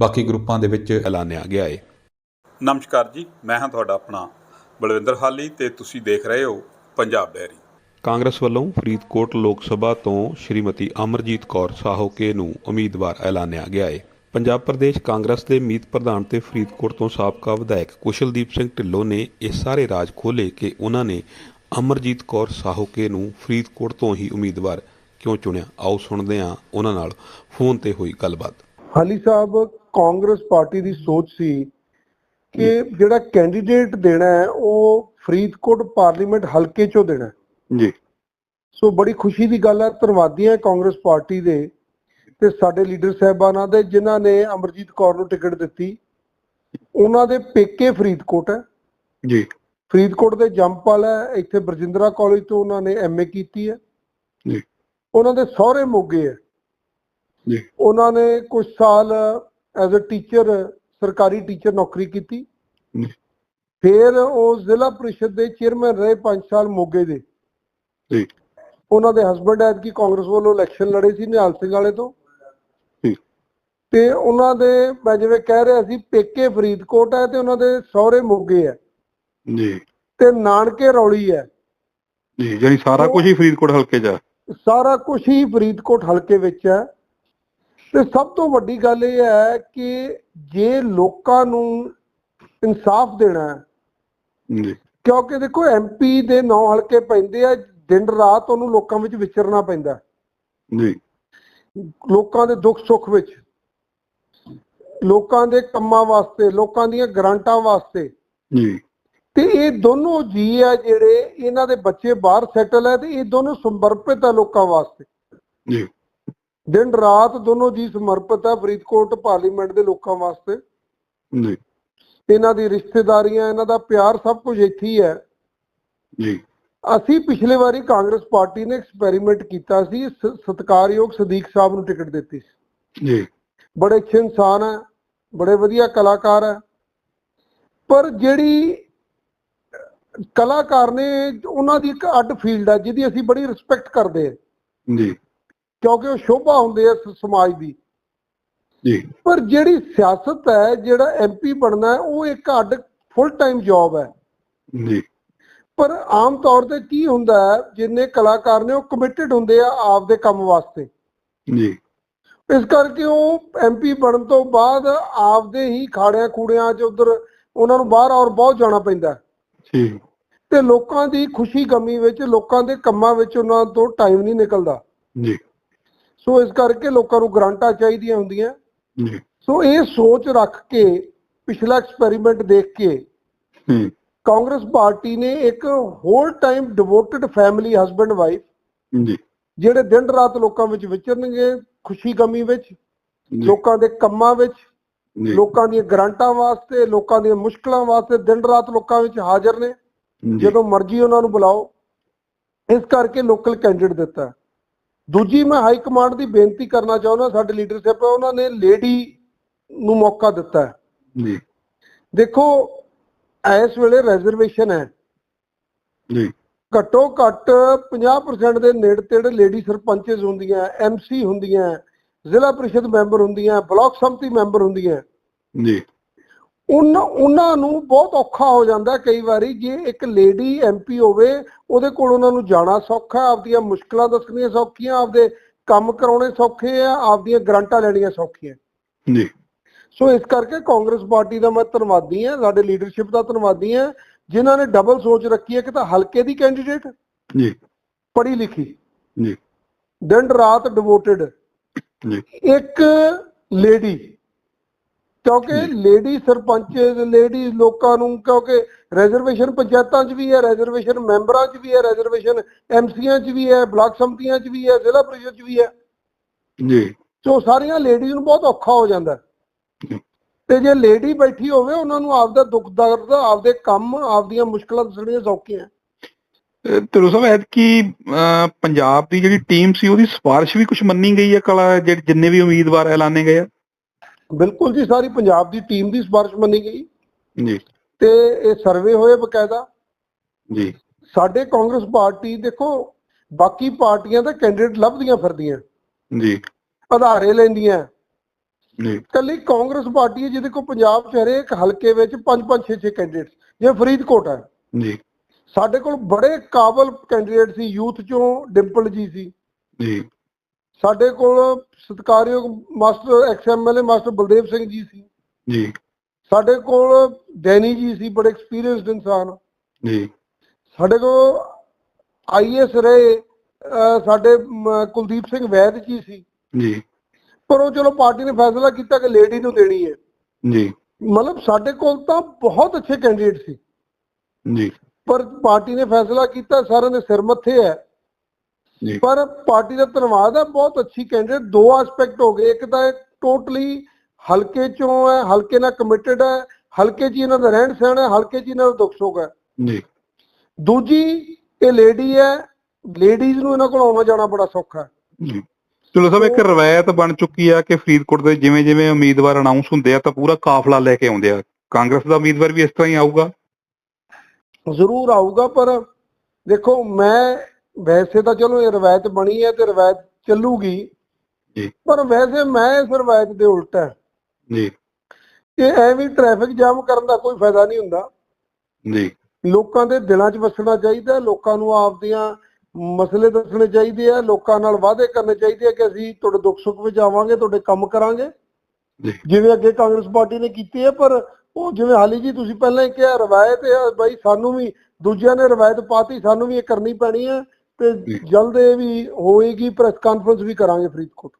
ਬਾਕੀ ਗਰੁੱਪਾਂ ਦੇ ਵਿੱਚ ਐਲਾਨਿਆ ਗਿਆ ਹੈ ਨਮਸਕਾਰ ਜੀ ਮੈਂ ਹਾਂ ਤੁਹਾਡਾ ਆਪਣਾ ਬਲਵਿੰਦਰ ਹਾਲੀ ਤੇ ਤੁਸੀਂ ਦੇਖ ਰਹੇ ਹੋ ਪੰਜਾਬ ਡੈਰੀ। ਕਾਂਗਰਸ ਵੱਲੋਂ ਫਰੀਦਕੋਟ ਲੋਕ ਸਭਾ ਤੋਂ ਸ਼੍ਰੀਮਤੀ ਅਮਰਜੀਤ ਕੌਰ ਸਾਹੋਕੇ ਨੂੰ ਉਮੀਦਵਾਰ ਐਲਾਨਿਆ ਗਿਆ ਹੈ ਪੰਜਾਬ ਪ੍ਰਦੇਸ਼ ਕਾਂਗਰਸ ਦੇ ਮੀਤ ਪ੍ਰਧਾਨ ਤੇ ਫਰੀਦਕੋਟ ਤੋਂ ਸਾਬਕਾ ਵਿਧਾਇਕ ਕੁਸ਼ਲਦੀਪ ਸਿੰਘ ਢਿੱਲੋਂ ਨੇ ਇਹ ਸਾਰੇ ਰਾਜ ਖੋਲੇ ਕਿ ਉਹਨਾਂ ਨੇ ਅਮਰਜੀਤ ਕੌਰ ਸਾਹੋਕੇ ਨੂੰ ਫਰੀਦਕੋਟ ਤੋਂ ਹੀ ਉਮੀਦਵਾਰ ਕਿਉਂ ਚੁਣਿਆ। ਆਓ ਸੁਣਦੇ ਹਾਂ ਉਹਨਾਂ ਨਾਲ ਫੋਨ ਤੇ ਹੋਈ ਗੱਲਬਾਤ। ਹਾਲੀ ਸਾਹਿਬ ਕਾਂਗਰਸ ਪਾਰਟੀ ਦੀ ਸੋਚ ਸੀ ਕਿ ਜਿਹੜਾ ਕੈਂਡੀਡੇਟ ਦੇਣਾ ਹੈ ਉਹ ਫਰੀਦਕੋਟ ਪਾਰਲੀਮੈਂਟ ਹਲਕੇ ਚੋਂ ਦੇਣਾ। ਜੀ। ਸੋ ਬੜੀ ਖੁਸ਼ੀ ਦੀ ਗੱਲ ਹੈ ਧੰਨਵਾਦੀ ਹੈ ਕਾਂਗਰਸ ਪਾਰਟੀ ਦੇ ਤੇ ਸਾਡੇ ਲੀਡਰ ਸਾਹਿਬਾਨਾਂ ਦੇ ਜਿਨ੍ਹਾਂ ਨੇ ਅਮਰਜੀਤ ਕੌਰ ਨੂੰ ਟਿਕਟ ਦਿੱਤੀ। ਉਹਨਾਂ ਦੇ ਪੇਕੇ ਫਰੀਦਕੋਟ ਹੈ। ਜੀ। ਫਰੀਦਕੋਟ ਦੇ ਜੰਪਲ ਹੈ ਇੱਥੇ ਬਰਜਿੰਦਰਾ ਕਾਲਜ ਤੋਂ ਉਹਨਾਂ ਨੇ ਐਮਏ ਕੀਤੀ ਹੈ। ਜੀ। ਉਹਨਾਂ ਦੇ ਸਹੁਰੇ ਮੋਗੇ ਹੈ। ਉਹਨਾਂ ਨੇ ਕੁਝ ਸਾਲ ਐਜ਼ ਅ ਟੀਚਰ ਸਰਕਾਰੀ ਟੀਚਰ ਨੌਕਰੀ ਕੀਤੀ। ਫਿਰ ਉਹ ਜ਼ਿਲ੍ਹਾ ਪ੍ਰੀਸ਼ਦ ਦੇ ਚੇਅਰਮੈਨ ਰਹੇ 5 ਸਾਲ ਮੋਗੇ ਦੇ। ਜੀ। ਉਹਨਾਂ ਦੇ ਹਸਬੰਡ ਐਤਕੀ ਕਾਂਗਰਸ ਵੱਲੋਂ ਇਲੈਕਸ਼ਨ ਲੜੇ ਸੀ ਨਿਹਾਲ ਸਿੰਘ ਵਾਲੇ ਤੋਂ। ਜੀ। ਤੇ ਉਹਨਾਂ ਦੇ ਮੈਂ ਜਿਵੇਂ ਕਹਿ ਰਿਹਾ ਸੀ ਪੇਕੇ ਫਰੀਦਕੋਟ ਹੈ ਤੇ ਉਹਨਾਂ ਦੇ ਸਹੁਰੇ ਮੋਗੇ ਹੈ। ਜੀ। ਤੇ ਨਾਨਕੇ ਰੌਲੀ ਹੈ। ਜੀ ਜਾਨੀ ਸਾਰਾ ਕੁਝ ਹੀ ਫਰੀਦਕੋਟ ਹਲਕੇ 'ਚ ਆ ਸਾਰਾ ਕੁਝ ਹੀ ਫਰੀਦਕੋਟ ਹਲਕੇ ਵਿੱਚ ਹੈ। ਤੇ ਸਭ ਤੋਂ ਵੱਡੀ ਗੱਲ ਇਹ ਹੈ ਕਿ ਜੇ ਲੋਕਾਂ ਨੂੰ ਇਨਸਾਫ ਦੇਣਾ ਹੈ ਜੀ। ਕਿਉਂਕਿ ਦੇਖੋ ਐਮਪੀ ਦੇ ਨੌ ਹਲਕੇ ਪੈਂਦੇ ਆ ਦਿਨ ਰਾਤ ਉਹਨੂੰ ਲੋਕਾਂ ਵਿੱਚ ਵਿਚਰਨਾ ਪੈਂਦਾ। ਜੀ। ਲੋਕਾਂ ਦੇ ਦੁੱਖ ਸੁੱਖ ਵਿੱਚ ਲੋਕਾਂ ਦੇ ਕੰਮਾਂ ਵਾਸਤੇ ਲੋਕਾਂ ਦੀਆਂ ਗਰਾਂਟਾਂ ਵਾਸਤੇ। ਜੀ। ਤੇ ਇਹ ਦੋਨੋਂ ਜੀ ਆ ਜਿਹੜੇ ਇਹਨਾਂ ਦੇ ਬੱਚੇ ਬਾਹਰ ਸੈਟਲ ਹੈ ਤੇ ਇਹ ਦੋਨੋਂ ਸਮਰਪਿਤ ਆ ਲੋਕਾਂ ਵਾਸਤੇ। ਜੀ। ਦਿਨ ਰਾਤ ਦੋਨੋਂ ਜੀ ਸਮਰਪਿਤ ਆ ਫਰੀਦਕੋਟ ਪਾਰਲੀਮੈਂਟ ਦੇ ਲੋਕਾਂ ਵਾਸਤੇ। ਜੀ ਇਹਨਾਂ ਦੀ ਰਿਸ਼ਤੇਦਾਰੀਆਂ ਇਹਨਾਂ ਦਾ ਪਿਆਰ ਸਭ ਕੁਝ ਇੱਥੇ ਹੀ ਹੈ। ਜੀ ਅਸੀਂ ਪਿਛਲੇ ਵਾਰੀ ਕਾਂਗਰਸ ਪਾਰਟੀ ਨੇ ਐਕਸਪੈਰੀਮੈਂਟ ਕੀਤਾ ਸੀ ਸ- ਸਤਿਕਾਰਯੋਗ ਸਦੀਕ ਸਾਹਿਬ ਨੂੰ ਟਿਕਟ ਦਿੱਤੀ ਸੀ। ਜੀ ਬੜੇ ਅੱਛੇ ਇਨਸਾਨ ਹੈ ਬੜੇ ਵਧੀਆ ਕਲਾਕਾਰ ਹੈ। ਪਰ ਜਿਹੜੀ ਕਲਾਕਾਰ ਨੇ ਉਹਨਾਂ ਦੀ ਇੱਕ ਅੱਡ ਫੀਲਡ ਹੈ ਜਿਹਦੀ ਅਸੀਂ ਬੜੀ ਰਿਸਪੈਕਟ ਕਰਦੇ ਹਾਂ। ਜੀ ਕਿਉਂਕਿ ਉਹ ਸ਼ੋਭਾ ਹੁੰਦੇ ਆ ਸਮਾਜ ਦੀ। ਜੀ। ਪਰ ਜਿਹੜੀ ਸਿਆਸਤ ਹੈ ਜਿਹੜਾ ਐਮਪੀ ਬਣਨਾ ਹੈ ਉਹ ਇੱਕ ਅੱਡ ਫੁੱਲ ਟਾਈਮ ਜੌਬ ਹੈ। ਜੀ। ਪਰ ਆਮ ਤੌਰ ਤੇ ਕੀ ਹੁੰਦਾ ਹੈ ਜਿੰਨੇ ਕਲਾਕਾਰ ਨੇ ਉਹ ਕਮਿਟਡ ਹੁੰਦੇ ਆ ਆਪਦੇ ਕੰਮ ਵਾਸਤੇ। ਜੀ। ਇਸ ਕਰਕੇ ਉਹ ਐਮਪੀ ਬਣਨ ਤੋਂ ਬਾਅਦ ਆਪਦੇ ਹੀ ਖਾੜਿਆਂ ਕੂੜਿਆਂ 'ਚ ਉਧਰ ਉਹਨਾਂ ਨੂੰ ਬਾਹਰ ਔਰ ਬਹੁਤ ਜਾਣਾ ਪੈਂਦਾ। ਤੇ ਲੋਕਾਂ ਦੀ ਖੁਸ਼ੀ ਗਮੀ ਵਿੱਚ ਲੋਕਾਂ ਦੇ ਕੰਮਾਂ ਵਿੱਚ ਉਹਨਾਂ ਤੋਂ ਟਾਈਮ ਨਹੀਂ ਨਿਕਲਦਾ। ਜੀ। ਸੋ ਇਸ ਕਰਕੇ ਲੋਕਾਂ ਨੂੰ ਗਰਾਂਟਾਂ ਚਾਹੀਦੀਆਂ ਹੁੰਦੀਆਂ। ਜੀ ਸੋ ਇਹ ਸੋਚ ਰੱਖ ਕੇ ਪਿਛਲਾ ਐਕਸਪੈਰੀਮੈਂਟ ਦੇਖ ਕੇ ਹੂੰ। ਕਾਂਗਰਸ ਪਾਰਟੀ ਨੇ ਇੱਕ whole time devoted family husband wife ਜੀ। ਜਿਹੜੇ ਦਿਨ ਰਾਤ ਲੋਕਾਂ ਵਿੱਚ ਵਿਚਰਨਗੇ ਖੁਸ਼ੀ ਗਮੀ ਵਿੱਚ ਲੋਕਾਂ ਦੇ ਕੰਮਾਂ ਵਿੱਚ ਲੋਕਾਂ ਦੀਆਂ ਗਰਾਂਟਾਂ ਵਾਸਤੇ ਲੋਕਾਂ ਦੀਆਂ ਮੁਸ਼ਕਲਾਂ ਵਾਸਤੇ ਦਿਨ ਰਾਤ ਲੋਕਾਂ ਵਿੱਚ ਹਾਜ਼ਰ ਨੇ। ਜਦੋਂ ਮਰਜ਼ੀ ਉਹਨਾਂ ਨੂੰ ਬੁਲਾਓ। ਇਸ ਕਰਕੇ ਲੋਕਲ ਕੈਂਡੀਡੇਟ ਦਿੱਤਾ। ਦੂਜੀ ਮੈਂ ਹਾਈ ਕਮਾਂਡ ਦੀ ਬੇਨਤੀ ਕਰਨਾ ਚਾਹੁੰਦਾ ਸਾਡੇ ਲੀਡਰਸ਼ਿਪ ਉਹਨਾਂ ਨੇ ਲੇਡੀ ਨੂੰ ਮੌਕਾ ਦਿੱਤਾ ਹੈ। ਜੀ। ਦੇਖੋ ਇਸ ਵੇਲੇ ਰਿਜ਼ਰਵੇਸ਼ਨ ਹੈ। ਜੀ। ਘੱਟੋ ਘੱਟ 50% ਦੇ ਨੇੜੇ ਤੇੜੇ ਲੇਡੀ ਸਰਪੰਚਸ ਹੁੰਦੀਆਂ ਐਮਸੀ ਹੁੰਦੀਆਂ ਜ਼ਿਲ੍ਹਾ ਪ੍ਰੀਸ਼ਦ ਮੈਂਬਰ ਹੁੰਦੀਆਂ ਬਲਾਕ ਸੰਮਤੀ ਮੈਂਬਰ ਹੁੰਦੀਆਂ। ਜੀ। ਉਹਨਾਂ ਉਹਨਾਂ ਨੂੰ ਬਹੁਤ ਔਖਾ ਹੋ ਜਾਂਦਾ ਕਈ ਵਾਰੀ ਜੇ ਇੱਕ ਲੇਡੀ ਐਮਪੀ ਹੋਵੇ ਉਹਦੇ ਕੋਲ ਉਹਨਾਂ ਨੂੰ ਜਾਣਾ ਸੌਖਾ ਆਪਦੀਆਂ ਮੁਸ਼ਕਲਾਂ ਦੱਸਣੀਆਂ ਸੌਖੀਆਂ ਆਪਦੇ ਕੰਮ ਕਰਾਉਣੇ ਸੌਖੇ ਆ ਆਪਦੀਆਂ ਗਰੰਟਾਂ ਲੈਣੀਆਂ ਸੌਖੀਆਂ। ਜੀ। ਸੋ ਇਸ ਕਰਕੇ ਕਾਂਗਰਸ ਪਾਰਟੀ ਦਾ ਮੈਂ ਧੰਨਵਾਦੀ ਹਾਂ ਸਾਡੇ ਲੀਡਰਸ਼ਿਪ ਦਾ ਧੰਨਵਾਦੀ ਹਾਂ ਜਿਨ੍ਹਾਂ ਨੇ ਡਬਲ ਸੋਚ ਰੱਖੀ ਹੈ ਕਿ ਤਾਂ ਹਲਕੇ ਦੀ ਕੈਂਡੀਡੇਟ ਜੀ। ਪੜ੍ਹੀ ਲਿਖੀ। ਜੀ। ਦਿਨ ਰਾਤ ਡਿਵੋਟਡ ਜੀ। ਇੱਕ ਲੇਡੀ ਕਿਉਂਕਿ ਲੇਡੀ ਸਰਪੰਚ ਲੇਡੀ ਲੋਕਾਂ ਨੂੰ ਕਿਉਂਕਿ ਰਿਜ਼ਰਵੇਸ਼ਨ ਪੰਚਾਇਤਾਂ 'ਚ ਵੀ ਹੈ ਰਿਜ਼ਰਵੇਸ਼ਨ ਮੈਂਬਰਾਂ 'ਚ ਵੀ ਹੈ ਰਿਜ਼ਰਵੇਸ਼ਨ ਐਮਸੀਆਂ 'ਚ ਵੀ ਹੈ ਬਲਾਕ ਸੰਮਤੀਆਂ 'ਚ ਵੀ ਹੈ ਜ਼ਿਲ੍ਹਾ ਪ੍ਰੀਸ਼ਦ 'ਚ ਵੀ ਹੈ। ਜੀ। ਸੋ ਸਾਰੀਆਂ ਲੇਡੀਜ਼ ਨੂੰ ਬਹੁਤ ਔਖਾ ਹੋ ਜਾਂਦਾ। ਤੇ ਜੇ ਲੇਡੀ ਬੈਠੀ ਹੋਵੇ ਉਹਨਾਂ ਨੂੰ ਆਪਦਾ ਦੁੱਖ ਦਰਦ ਆਪਦੇ ਕੰਮ ਆਪਦੀਆਂ ਮੁਸ਼ਕਲਾਂ ਦੱਸਣੀਆਂ ਸੌਖੀਆਂ। ਤੇਰੋ ਸਾਹਿਬ ਐਤਕੀ ਅਹ, ਪੰਜਾਬ ਦੀ ਜਿਹੜੀ ਟੀਮ ਸੀ ਉਹਦੀ ਸਿਫਾਰਿਸ਼ ਵੀ ਕੁਝ ਮੰਨੀ ਗਈ ਹੈ ਕਲਾ ਜਿਹੜੇ ਜਿੰਨੇ ਵੀ ਉਮੀਦਵਾਰ ਐਲਾਨੇ ਗਏ ਆ? ਬਿਲਕੁਲ ਜੀ ਸਾਰੀ ਪੰਜਾਬ ਦੀ ਟੀਮ ਦੀ ਸਿਫਾਰਿਸ਼ ਮੰਨੀ ਗਈ। ਜੀ। ਤੇ ਇਹ ਸਰਵੇ ਹੋਏ ਬਕਾਇਦਾ। ਜੀ। ਸਾਡੇ ਕਾਂਗਰਸ ਪਾਰਟੀ ਦੇਖੋ ਬਾਕੀ ਪਾਰਟੀਆਂ ਤਾਂ ਕੈਂਡੀਡੇਟ ਲੱਭਦੀਆਂ ਫਿਰਦੀਆਂ। ਜੀ। ਆਧਾਰੇ ਲੈਂਦੀਆਂ। ਜੀ। ਕੱਲੀ ਕਾਂਗਰਸ ਪਾਰਟੀ ਹੈ ਜਿਹਦੇ ਕੋਲ ਪੰਜਾਬ 'ਚ ਹਰੇਕ ਹਲਕੇ ਵਿੱਚ 5-5 6-6 ਕੈਂਡੀਡੇਟਸ ਜਿਵੇਂ ਫਰੀਦਕੋਟ ਹੈ। ਜੀ। ਸਾਡੇ ਕੋਲ ਬੜੇ ਕਾਬਲ ਕੈਂਡੀਡੇਟ ਸੀ ਯੂਥ ਚੋਂ ਡਿੰਪਲ ਜੀ ਸੀ। ਜੀ। ਸਾਡੇ ਕੋਲ ਸਤਿਕਾਰਯੋਗ master ex MLA master Baldev Singh ji ਸੀ। ਜੀ। ਸਾਡੇ ਕੋਲ ਡੈਨੀ ਜੀ ਸੀ ਬੜੇ ਐਕਸਪੀਰੀਅੰਸਡ ਇਨਸਾਨ। ਜੀ। ਸਾਡੇ ਕੋਲ ਆਈਐਸ ਰਹੇ ਸਾਡੇ ਕੁਲਦੀਪ ਸਿੰਘ ਵੈਦ ਜੀ ਸੀ। ਜੀ। ਪਰ ਉਹ ਚਲੋ ਪਾਰਟੀ ਨੇ ਫੈਸਲਾ ਕੀਤਾ ਕਿ ਲੇਡੀ ਨੂੰ ਦੇਣੀ ਹੈ। ਜੀ। ਮਤਲਬ ਸਾਡੇ ਕੋਲ ਤਾਂ ਬਹੁਤ ਅੱਛੇ ਕੈਂਡੀਡੇਟ ਸੀ। ਜੀ। ਪਰ ਪਾਰਟੀ ਨੇ ਫੈਸਲਾ ਕੀਤਾ ਸਾਰਿਆਂ ਦੇ ਸਿਰ ਮੱਥੇ ਹੈ। ਪਰ ਪਾਰਟੀ ਦਾ ਧੰਨਵਾਦ ਹੈ ਬਹੁਤ ਅੱਛੀ ਕੈਂਡੀਡੇਟ ਦੋ ਐਸਪੈਕਟ ਹੋ ਗਏ। ਇੱਕ ਤਾਂ ਟੋਟਲੀ ਹਲਕੇ ਚੋਂ ਹੈ ਹਲਕੇ ਨਾਲ ਕਮਿਟਡ ਹੈ ਹਲਕੇ 'ਚ ਇਹਨਾਂ ਦਾ ਰਹਿਣ ਸਹਿਣ ਹੈ ਹਲਕੇ 'ਚ ਇਹਨਾਂ ਦਾ ਦੁੱਖ ਸੁੱਖ ਹੈ। ਜੀ। ਦੂਜੀ ਇਹ ਲੇਡੀ ਹੈ ਲੇਡੀਜ਼ ਨੂੰ ਇਹਨਾਂ ਕੋਲ ਆਉਣਾ ਜਾਣਾ ਬੜਾ ਸੌਖਾ ਹੈ। ਜੀ। ਚਲੋ ਸਾਹਿਬ ਇੱਕ ਰਵਾਇਤ ਬਣ ਚੁੱਕੀ ਆ ਕਿ ਫਰੀਦਕੋਟ ਦੇ ਜਿਵੇਂ ਜਿਵੇਂ ਉਮੀਦਵਾਰ ਅਨਾਉਂਸ ਹੁੰਦੇ ਆ ਤਾਂ ਪੂਰਾ ਕਾਫਲਾ ਲੈ ਕੇ ਆਉਂਦੇ ਆ। ਕਾਂਗਰਸ ਦਾ ਉਮੀਦਵਾਰ ਵੀ ਇਸ ਤਰ੍ਹਾਂ ਹੀ ਆਊਗਾ? ਜ਼ਰੂਰ ਆਊਗਾ ਪਰ ਦੇਖੋ ਮੈਂ ਵੈਸੇ ਤਾਂ ਚਲੋ ਇਹ ਰਵਾਇਤ ਬਣੀ ਹੈ ਤੇ ਰਵਾਇਤ ਚੱਲੂਗੀ। ਜੀ। ਪਰ ਵੈਸੇ ਮੈਂ ਇਸ ਰਵਾਇਤ ਦੇ ਉਲਟ ਹੈ। ਜੀ। ਕਿ ਐਵੇਂ ਟ੍ਰੈਫਿਕ ਜਾਮ ਕਰਨ ਦਾ ਕੋਈ ਫਾਇਦਾ ਨਹੀਂ ਹੁੰਦਾ। ਜੀ। ਲੋਕਾਂ ਦੇ ਦਿਲਾਂ 'ਚ ਵਸਣਾ ਚਾਹੀਦਾ ਹੈ, ਲੋਕਾਂ ਨੂੰ ਆਪਦੀਆਂ ਮਸਲੇ ਦੱਸਣੇ ਚਾਹੀਦੇ ਆ ਲੋਕਾਂ ਨਾਲ ਵਾਅਦੇ ਕਰਨੇ ਚਾਹੀਦੇ ਆ ਕਿ ਅਸੀਂ ਤੁਹਾਡੇ ਦੁੱਖ ਸੁੱਖ ਵਿੱਚ ਆਵਾਂਗੇ ਤੁਹਾਡੇ ਕੰਮ ਕਰਾਂਗੇ। ਜਿਵੇਂ ਅੱਗੇ ਕਾਂਗਰਸ ਪਾਰਟੀ ਨੇ ਕੀਤੀ ਹੈ ਪਰ ਉਹ ਜਿਵੇਂ ਹਾਲੀ ਜੀ ਤੁਸੀਂ ਪਹਿਲਾਂ ਹੀ ਕਿਹਾ ਰਵਾਇਤ ਹੈ ਬਾਈ ਸਾਨੂੰ ਵੀ ਦੂਜਿਆਂ ਨੇ ਰਵਾਇਤ ਪਾਤੀ ਸਾਨੂੰ ਵੀ ਇਹ ਕਰਨੀ ਪੈਣੀ ਹੈ ਤੇ। ਜਲਦ ਇਹ ਵੀ ਹੋਏਗੀ ਪ੍ਰੈਸ ਕਾਨਫਰੰਸ ਵੀ ਕਰਾਂਗੇ ਫਰੀਦਕੋਟ